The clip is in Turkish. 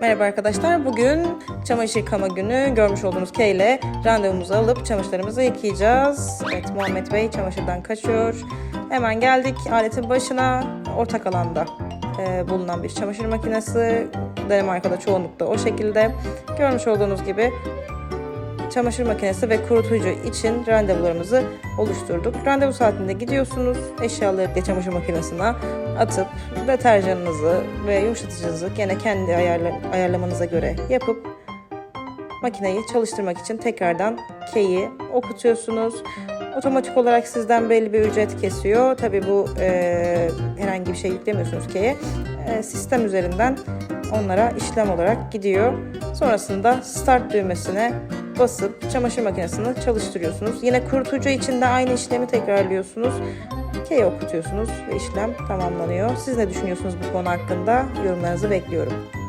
Merhaba arkadaşlar. Bugün çamaşır yıkama günü. Görmüş olduğunuz K ile randevumuzu alıp çamaşırlarımızı yıkayacağız. Evet Muhammed Bey çamaşırdan kaçıyor. Hemen geldik aletin başına. Ortak alanda e, bulunan bir çamaşır makinesi. Danimarka'da çoğunlukla o şekilde. Görmüş olduğunuz gibi çamaşır makinesi ve kurutucu için randevularımızı oluşturduk. Randevu saatinde gidiyorsunuz, eşyaları da çamaşır makinesine atıp deterjanınızı ve yumuşatıcınızı gene kendi ayarla, ayarlamanıza göre yapıp makineyi çalıştırmak için tekrardan K'yi okutuyorsunuz. Otomatik olarak sizden belli bir ücret kesiyor. Tabi bu e, herhangi bir şey yüklemiyorsunuz K'ye. E, sistem üzerinden onlara işlem olarak gidiyor. Sonrasında start düğmesine basıp çamaşır makinesini çalıştırıyorsunuz. Yine kurutucu için de aynı işlemi tekrarlıyorsunuz. K'yi okutuyorsunuz ve işlem tamamlanıyor. Siz ne düşünüyorsunuz bu konu hakkında? Yorumlarınızı bekliyorum.